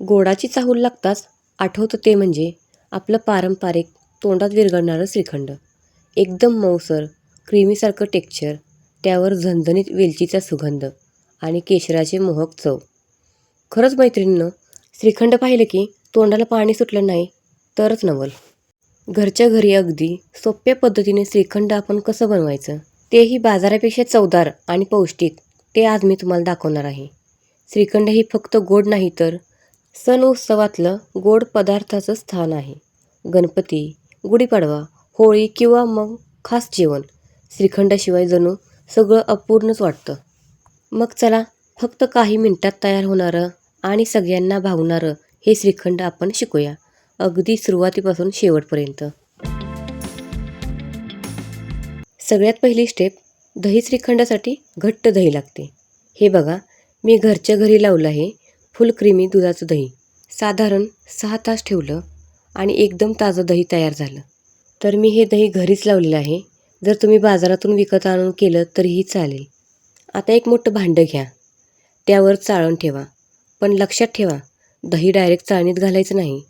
गोडाची चाहूल लागताच आठवतं ते म्हणजे आपलं पारंपरिक तोंडात विरघळणारं श्रीखंड. एकदम मऊसर क्रीमीसारखं टेक्स्चर त्यावर झणझणीत वेलचीचा सुगंध आणि केशराचे मोहक चव. खरंच मैत्रिणीनं श्रीखंड पाहिलं की तोंडाला पाणी सुटलं नाही तरच नवल. घरच्या घरी अगदी सोप्या पद्धतीने श्रीखंड आपण कसं बनवायचं तेही बाजारापेक्षा चवदार आणि पौष्टिक ते आज मी तुम्हाला दाखवणार आहे. श्रीखंड ही फक्त गोड नाही तर सण उत्सवातलं गोड पदार्थाचं स्थान आहे. गणपती गुढीपाडवा होळी किंवा मग खास जेवण. श्रीखंडाशिवाय जणू सगळं अपूर्णच वाटतं. मग चला फक्त काही मिनिटात तयार होणारं आणि सगळ्यांना भावणारं हे श्रीखंड आपण शिकूया. अगदी सुरुवातीपासून शेवटपर्यंत. सगळ्यात पहिली स्टेप दही श्रीखंडासाठी घट्ट दही लागते. हे बघा मी घरच्या घरी लावलं आहे. फुल क्रीमी दुधाचं दही. साधारण सहा तास ठेवलं आणि एकदम ताजं दही तयार झालं. तर मी हे दही घरीच लावलेलं आहे. जर तुम्ही बाजारातून विकत आणून केलं तरीही चालेल. आता एक मोठं भांडं घ्या. त्यावर चाळण ठेवा. पण लक्षात ठेवा दही डायरेक्ट चाळणीत घालायचं नाही.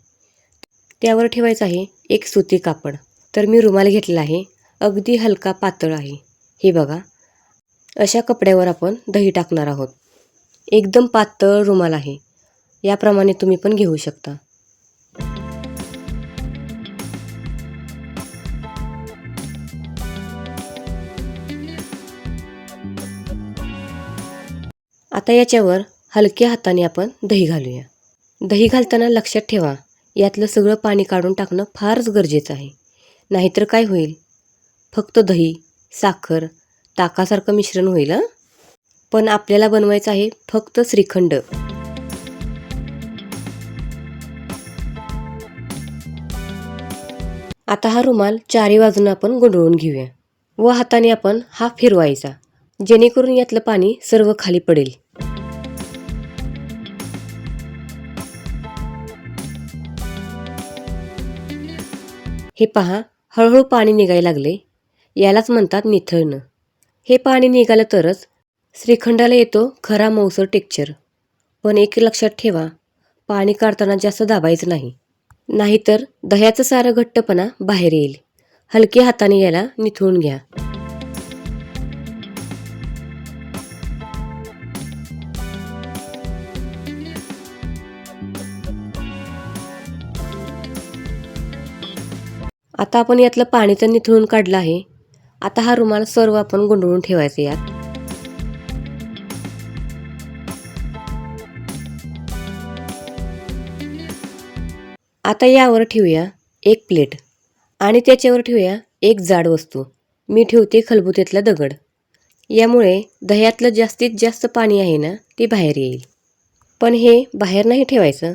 त्यावर ठेवायचं आहे एक सुती कापड. तर मी रुमाल घेतलेला आहे. अगदी हलका पातळ आहे. हे बघा. अशा कपड्यावर आपण दही टाकणार आहोत. एकदम पातळ रुमाल आहे. याप्रमाणे तुम्ही पण घेऊ शकता. आता याच्यावर हलक्या हाताने आपण दही घालूया. दही घालताना लक्षात ठेवा यातलं सगळं पाणी काढून टाकणं फारच गरजेचं आहे. नाहीतर काय होईल? फक्त दही साखर ताकासारखं मिश्रण होईल पण आपल्याला बनवायचं आहे फक्त श्रीखंड. आता हा रुमाल चारी बाजूनं आपण गुंडळून घेऊया. व हाताने आपण हा फिरवायचा जेणेकरून यातलं पाणी सर्व खाली पडेल. हे पहा हळूहळू पाणी निघायला लागले. यालाच म्हणतात निथळणं. हे पाणी निघालं तरच श्रीखंडाला येतो खरा मौसर टेक्चर. पण एक लक्षात ठेवा पाणी काढताना जास्त दाबायचं नाही. नाहीतर दह्याचं सारं घट्टपणा बाहेर येईल. हलक्या हाताने याला निथळून घ्या. आता आपण यातलं पाणी तर निथळून काढलं आहे. आता हा रुमाल सर्व आपण गुंडळून ठेवायचा यात. आता यावर ठेवूया एक प्लेट आणि त्याच्यावर ठेवूया एक जाड वस्तू. मी ठेवते खलबुत्यातला दगड. यामुळे दह्यातलं जास्तीत जास्त पाणी आहे ना ते बाहेर येईल. पण हे बाहेर नाही ठेवायचं.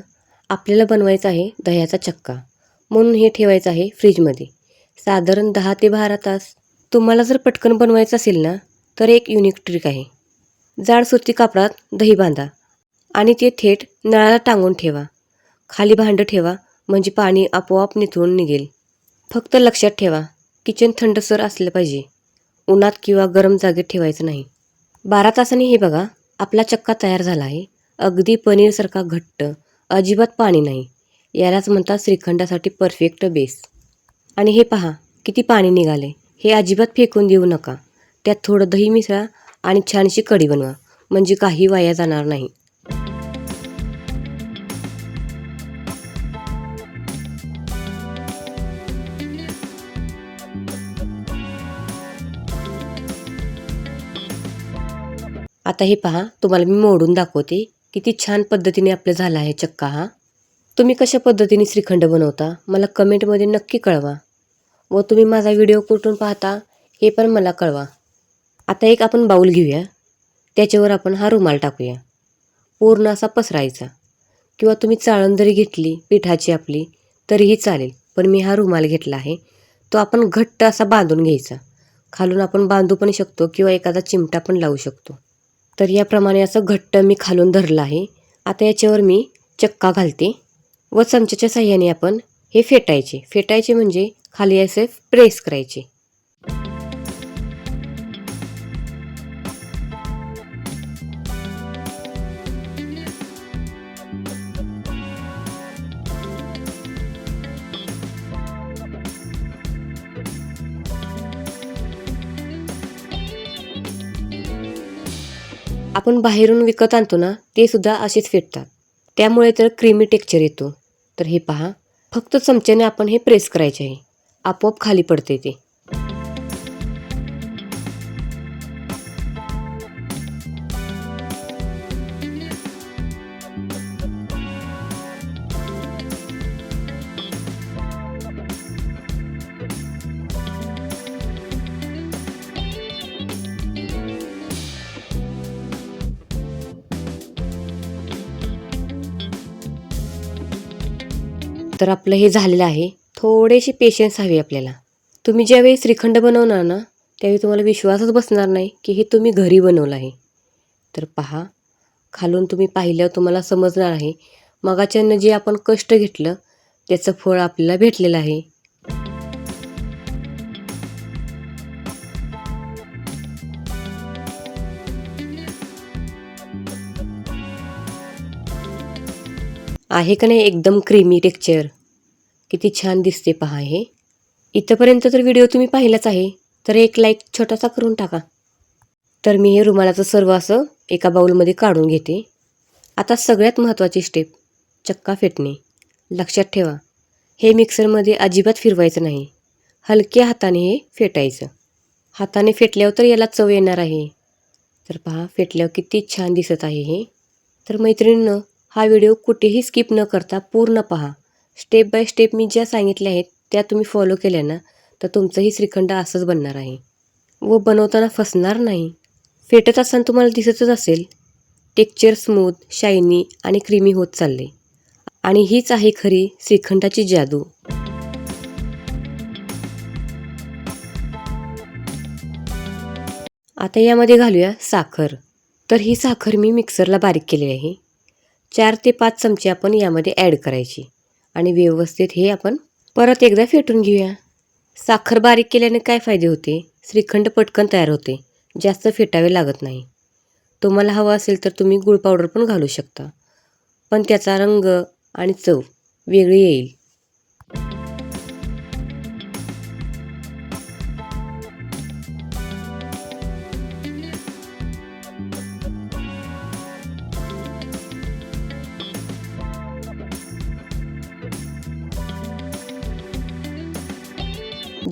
आपल्याला बनवायचं आहे दह्याचा चक्का. म्हणून हे ठेवायचं आहे फ्रीजमध्ये. साधारण दहा ते बारा तास. तुम्हाला जर पटकन बनवायचं असेल ना तर एक युनिक ट्रिक आहे. जाड सुती कापडात दही बांधा आणि ते थेट नळाला टांगून ठेवा. खाली भांडं ठेवा म्हणजे पाणी आपोआप निथळून निघेल. फक्त लक्षात ठेवा किचन थंडसर असलं पाहिजे. उन्हात किंवा गरम जागेत ठेवायचं नाही. बारा तासांनी हे बघा आपला चक्का तयार झाला आहे. अगदी पनीरसारखा घट्ट अजिबात पाणी नाही. यालाच म्हणतात श्रीखंडासाठी परफेक्ट बेस आणि हे पहा किती पाणी निघाले. हे अजिबात फेकून देऊ नका. त्यात थोडं दही मिसळा आणि छानशी कढी बनवा. म्हणजे काही वाया जाणार नाही. आता हे पहा तुम्हाला मी मोडून दाखवते. किती छान पद्धतीने आपलं झाला आहे चक्का हा. तुम्ही कशा पद्धतीने श्रीखंड बनवता मला कमेंटमध्ये नक्की कळवा. व तुम्ही माझा व्हिडिओ कुठून पाहता हे पण मला कळवा. आता एक आपण बाऊल घेऊया. त्याच्यावर आपण हा रुमाल टाकूया. पूर्ण असा पसरायचा. किंवा तुम्ही चाळण जरी घेतली पिठाची आपली तरीही चालेल. पण मी हा रुमाल घेतला आहे. तो आपण घट्ट असा बांधून घ्यायचा. खालून आपण बांधू पण शकतो किंवा एखादा चिमटा पण लावू शकतो. तर याप्रमाणे असं घट्ट मी खालून धरलं आहे. आता याच्यावर मी चक्का घालते व चमच्याच्या साह्याने आपण हे फेटायचे. फेटायचे म्हणजे खाली असे प्रेस करायचे. आपण बाहेरून विकत आणतो ना ते सुद्धा असेच फेटतात. त्यामुळे तर क्रीमी टेक्चर येतो. तर हे पहा फक्त चमच्याने आपण हे प्रेस करायचे आहे. आपोआप खाली पडते ते. तर आपलं हे झालेलं आहे. थोडेसे पेशन्स हवे आपल्याला. तुम्ही ज्यावेळी श्रीखंड बनवणार ना त्यावेळी तुम्हाला विश्वासच बसणार नाही की हे तुम्ही घरी बनवलं आहे. तर पहा खालून तुम्ही पाहिल्यावर तुम्हाला समजणार आहे. मगाच्यानं जे आपण कष्ट घेतलं त्याचं फळ आपल्याला भेटलेलं आहे. आहे का नाही एकदम क्रीमी टेक्चर किती छान दिसते पहा हे. इथंपर्यंत तर व्हिडिओ तुम्ही पाहिलाच आहे. तर एक लाईक छोटासा करून टाका. तर मी हे रुमालाचं सर्व असं एका बाऊलमध्ये काढून घेते. आता सगळ्यात महत्त्वाची स्टेप चक्का फेटणे. लक्षात ठेवा हे मिक्सरमध्ये अजिबात फिरवायचं नाही. हलक्या हाताने हे फेटायचं. हाताने फेटल्यावर तर याला चव येणार आहे. तर पहा फेटल्यावर किती छान दिसत आहे हे. तर मैत्रिणीनं हा व्हिडिओ कुठेही स्किप न करता पूर्ण पहा. स्टेप बाय स्टेप मी ज्या सांगितल्या आहेत त्या तुम्ही फॉलो केल्या ना तर तुमचंही श्रीखंड असंच बनणार आहे. व बनवताना फसणार नाही. फेटत असताना तुम्हाला दिसतच असेल. टेक्चर स्मूथ शायनी आणि क्रीमी होत चालले. आणि हीच आहे खरी श्रीखंडाची जादू. आता यामध्ये घालूया साखर. तर ही साखर मी मिक्सरला बारीक केलेली आहे. चार ते पाच चमचे आपण यामध्ये ॲड करायची. आणि व्यवस्थित हे आपण परत एकदा फेटून घेऊया. साखर बारीक केल्याने काय फायदे होते? श्रीखंड पटकन तयार होते. जास्त फेटावे लागत नाही. तुम्हाला हवं असेल तर तुम्ही गुळ पावडर पण घालू शकता. पण त्याचा रंग आणि चव वेगळी येईल.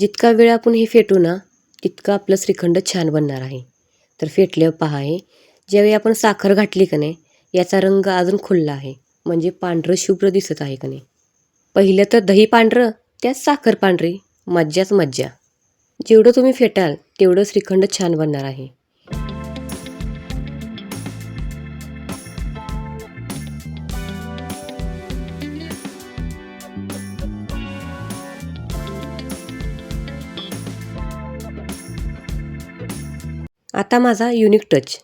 जितका वेळ आपण हे फेटू ना तितकं आपलं श्रीखंड छान बनणार आहे. तर फेटल्यावर पहा हे ज्यावेळी आपण साखर घातली का नाही याचा रंग अजून खुल्ला आहे. म्हणजे पांढरं शुभ्र दिसत आहे का नाही. पहिलं तर दही पांढरं त्यात साखर पांढरी मज्जाच मज्जा. जेवढं तुम्ही फेटाल तेवढं श्रीखंड छान बनणार आहे. आता माझा युनिक टच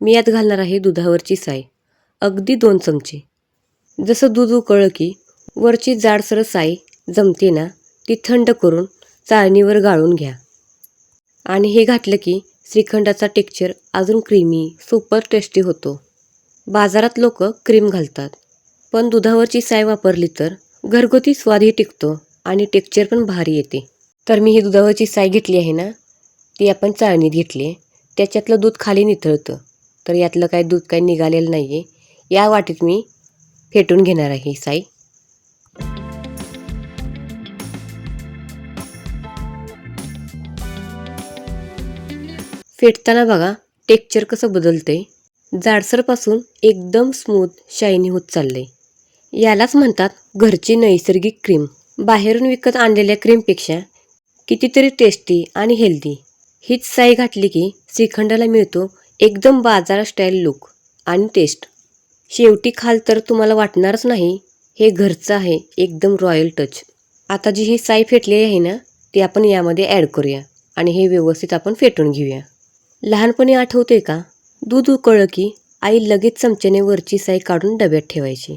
मी यात घालणार आहे दुधावरची साय. अगदी दोन चमचे. जसं दूध उकळलं की वरची जाडसर साय जमते ना ती थंड करून चाळणीवर गाळून घ्या. आणि हे घातलं की श्रीखंडाचा टेक्चर अजून क्रीमी सुपर टेस्टी होतो. बाजारात लोक क्रीम घालतात. पण दुधावरची साय वापरली तर घरगुती स्वादही टिकतो आणि टेक्चर पण भारी येते. तर मी ही दुधावरची साय घेतली आहे ना ती आपण चाळणीत घेतली. आहे त्याच्यातलं दूध खाली निथळतं तर यातलं काय दूध काही निघालेलं नाही आहे या वाटीत मी फेटून घेणार आहे ही साई. फेटताना बघा टेक्चर कसं बदलतंय. जाडसरपासून एकदम स्मूथ शायनी होत चाललंय. यालाच म्हणतात घरची नैसर्गिक क्रीम. बाहेरून विकत आणलेल्या क्रीमपेक्षा कितीतरी टेस्टी आणि हेल्दी हीच साई घातली की श्रीखंडाला मिळतो एकदम बाजार स्टाईल लुक आणि टेस्ट शेवटी खाल तर तुम्हाला वाटणारच नाही हे घरचं आहे एकदम रॉयल टच आता जी ही साई फेटलेली आहे ना ती आपण यामध्ये ॲड करूया आणि हे व्यवस्थित आपण फेटून घेऊया. लहानपणी आठवते का? दूध उकळलं की आई लगेच चमच्याने वरची साई काढून डब्यात ठेवायची.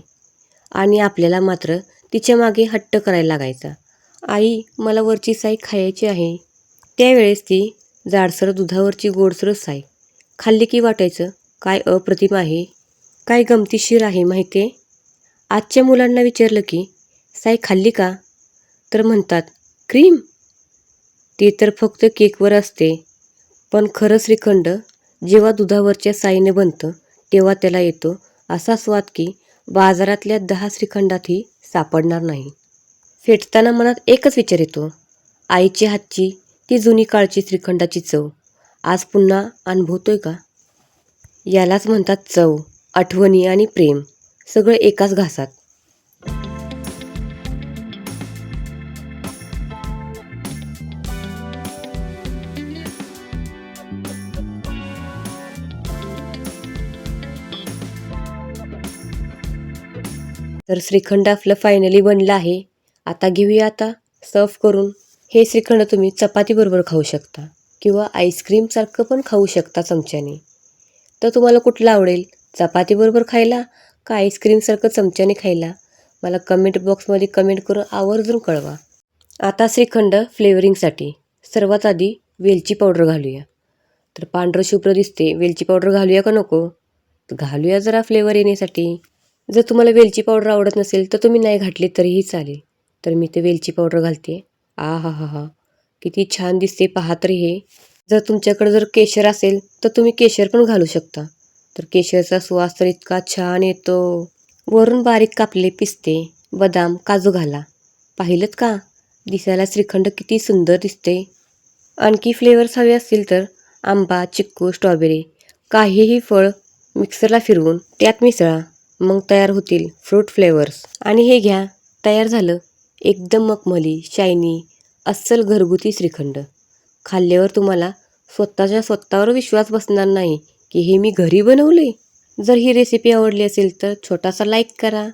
आणि आपल्याला मात्र तिच्यामागे हट्ट करायला लागायचा. आई मला वरची साई खायची आहे. त्यावेळेस ती जाडसर दुधावरची गोडसर साय. खाल्ली की वाटायचं? काय अप्रतिम आहे? काय गमतीशीर आहे माहिती आहे आजच्या मुलांना विचारलं की साय खाल्ली का? तर म्हणतात क्रीम. ती तर फक्त केकवर असते. पण खरं श्रीखंड जेव्हा दुधावरच्या साईने बनतं तेव्हा त्याला येतो असा स्वाद की बाजारातल्या दहा श्रीखंडातही सापडणार नाही. फेटताना मनात एकच विचार येतो आईच्या हातची ती जुनी काळची श्रीखंडाची चव. आज पुन्हा अनुभवतोय का? यालाच म्हणतात चव आठवणी आणि प्रेम. सगळं एकाच घासात. तर श्रीखंड आपलं फायनली बनलं आहे. आता घेऊया आता सर्व करून. हे श्रीखंड तुम्ही चपातीबरोबर खाऊ शकता किंवा आईस्क्रीमसारखं पण खाऊ शकता चमच्याने. तर तुम्हाला कुठलं आवडेल? चपातीबरोबर खायला का आईस्क्रीमसारखं चमच्याने खायला? मला कमेंट बॉक्समध्ये कमेंट करून आवर्जून कळवा. आता श्रीखंड फ्लेवरिंगसाठी सर्वात आधी वेलची पावडर घालूया. तर पांढरं शुभ्र दिसते. वेलची पावडर घालूया का नको? तर घालूया जरा फ्लेवर येण्यासाठी. जर तुम्हाला वेलची पावडर आवडत नसेल तर तुम्ही नाही घातली तरीही चालेल. तर मी ते वेलची पावडर घालते आ हा हा हा किती छान दिसते पहा तर हे जर तुमच्याकडे जर केशर असेल तर तुम्ही केशर पण घालू शकता. तर केशरचा सुवास तर इतका छान येतो. वरून बारीक कापले पिस्ते बदाम काजू घाला. पाहिलंत का? दिसायला श्रीखंड किती सुंदर दिसते. आणखी फ्लेवर्स हवे असतील तर आंबा चिक्कू स्ट्रॉबेरी काहीही फळ मिक्सरला फिरवून त्यात मिसळा. मग तयार होतील फ्रूट फ्लेवर्स. आणि हे घ्या तयार झालं. एकदम मखमली शायनी अस्सल घरगुती श्रीखंड. खाल्ल्यावर तुम्हाला स्वतःच्या स्वतःवर विश्वास बसणार नाही की हे मी घरी बनवले जर ही रेसिपी आवडली असेल तर छोटासा लाईक करा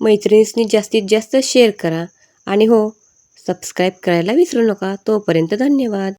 मैत्रिणींनी जास्तीत जास्त शेअर करा आणि हो सबस्क्राईब करायला विसरू नका. तोपर्यंत धन्यवाद.